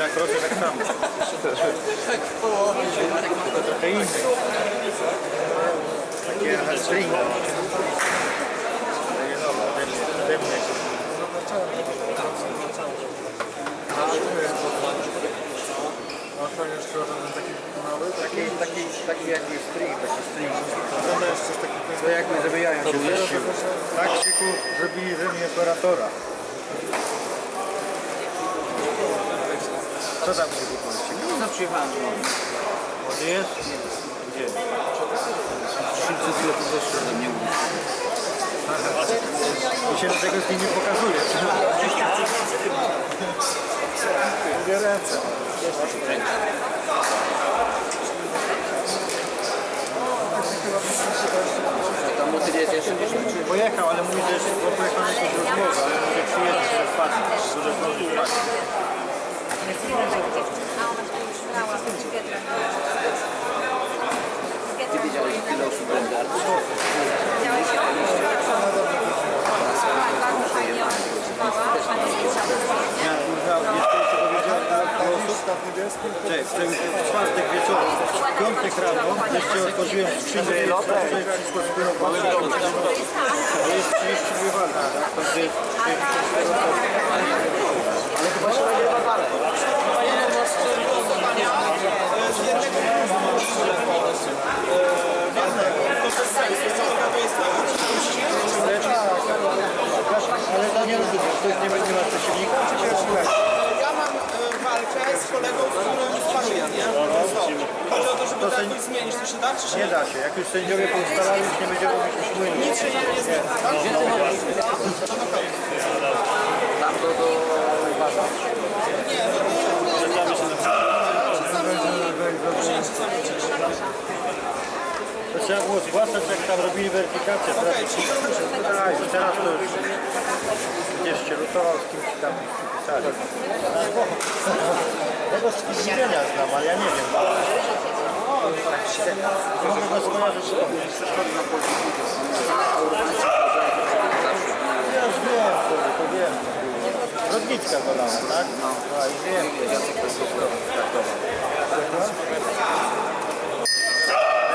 Jak robię tak samo. Tak w połowie. Tylko trochę inny. Takie hardstringi. Nowe, ode mnie. Ode mnie. A to ten taki mały, Taki, taki, taki jakby string, taki string. To jakby zabijają się. Tak Krzyku zrobili ze mnie operatora. Co tam się wypłaci? No przyjechałem. Gdzie jest? Gdzie? Szybko chwilę tu zeszło ode mnie. I się do tego z nimi pokazuje. Dwie ręce. Tam motyw jest jeszcze gdzieś. Pojechał, ale mówi, że bo pojechał na jakąś rozmowę, ale mówi, że przyjedzie, że spadnie, że zdąży spać. Ty wiedziałeś ile osób będzie artystów? Ja kurwa, wiesz co jeszcze powiedziałem na osób? staw niebieski. Cześć, w czwartek wieczorem, w piątek rano, jeszcze otworzyłem skrzynkę i wszystko spływało. To jest 32 walki, tak? To jest 34 Ale chyba się nagrywa dalej. Ale to nie lubię, to jest nie będzie ma przeciwnika, czy się słuchać? Ja mam e, walkę z kolegą, z którym sparuję, nie? Chodzi o to, żeby to jakoś To czy się Nie da się, jak już sędziowie poustalali, już nie będzie robić już młynu. nic się nie, nie zmieni? Tak? Tam do, do uważa. Nie, no to nie sami przyjęcie sami uczyć. To trzeba było zgłaszać, jak tam robili weryfikację. Teraz, czyli tak, teraz to już będziesz się lutował z kimś tam pisali. Tego z widzenia znam, ale ja nie wiem. Mogę go skojarzyć z tobą. Ja już wiem, to, wiem. Rodnicka go tak? No. Już wiem.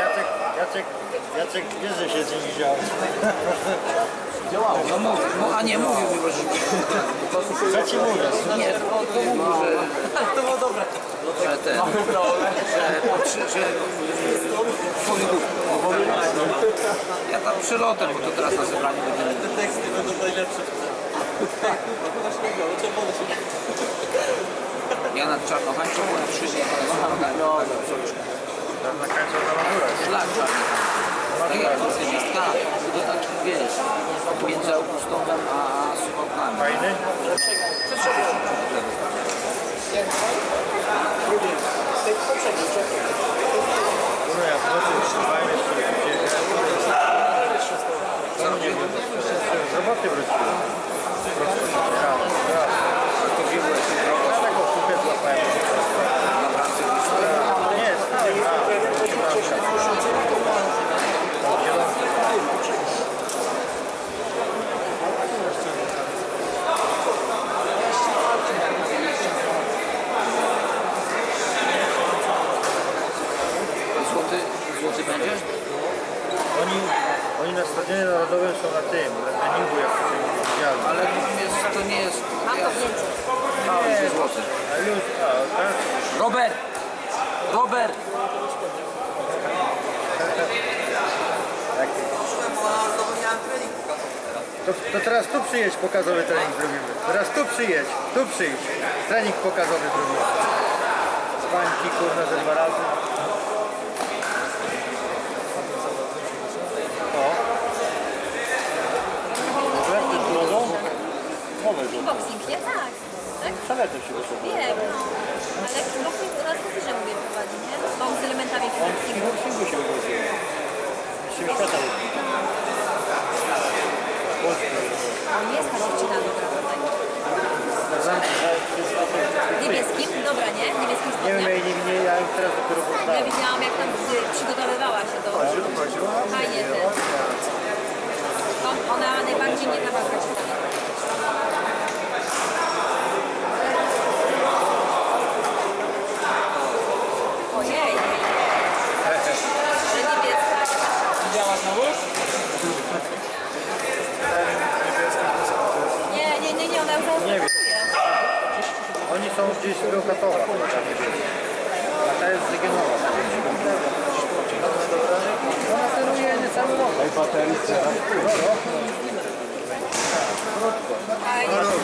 Jacek, Jacek, Jacek, wiesz, że się z nimi działa. No mówił, no, a nie mówił mi, że... Co ci mówię? Nie, to to mówił, że... To było dobre. Że ten... Że... że Pomidów. Ja tam przylotem, bo to teraz na zebraniu będziemy. Te teksty będą najlepsze. Ja nad Czarnochańczą, na Krzyżnie, no, Na końcu na maturę. Szlak czarny. Tak jak to jest tak, to taki wiesz, między Augustowem a Suwałkami. Fajny? No ja w nocy już fajny, Co robimy? Z roboty wróciłem. Ja, ja. To biegłeś drogo Ja taką sztukę złapałem. na bramce Nie, stałem. Złoty, Oni, oni na Stadionie Narodowym są na tym, na treningu, jak to się widziałem. Ale jest, to nie jest... A, on jest złoty. A już, a, tak? Robert! Robert! To, to teraz tu przyjedź, pokazowy trening zrobimy. Teraz tu przyjedź, tu przyjdź. Trening pokazowy zrobimy. Spańki, kurna, ze dwa razy. O. Może ty tu nogą? Nowe rzuty. Boxing, nie? Tak. Tak? Szaletem się wyszło. Wiem, no. Ale boxing u nas też mówię prowadzi, nie? Mam z elementami On w boxingu. Singu się wywoził. Mistrzem świata jest. Polski. On jest ta dziewczyna dobra tutaj. Nie Niebieskim? Dobra, nie? Niebieskim wiem, spodniach. ja jej nie, nie, ja ją teraz dopiero Ja poznałem. widziałam, jak tam y, przygotowywała się do... Fajnie. On, ona najbardziej mnie na gdzieś brokatowa, ta niebieska. A ta jest zygenowa. Ona steruje nie cały rok. Ej, baterii.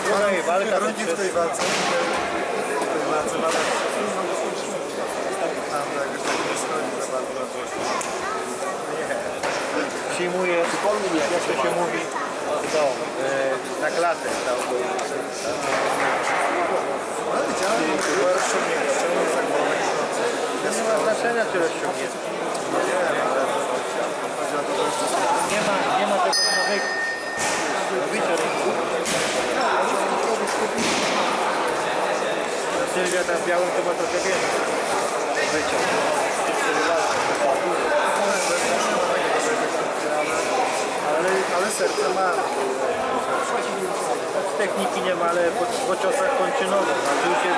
Tutaj walka Kierunki w tej walce. W tej walce walka. Tam to jakoś tak nie schodzi za bardzo. przyjmuje, jak to się mówi, to, e, na klatę. Tam, Ale widziałem, że była rozciągnięta. Czemu nie za głowę? nie znaczenia, czy rozciągnięte. Nie ma, nie ma tego nawyku. Robicie rynku. Sylwia tam białym to ma trochę więcej. Wyciąg. Ale, ale serce ma. Techniki nie ma, ale po, po ciosach kończy nogą. A tu się,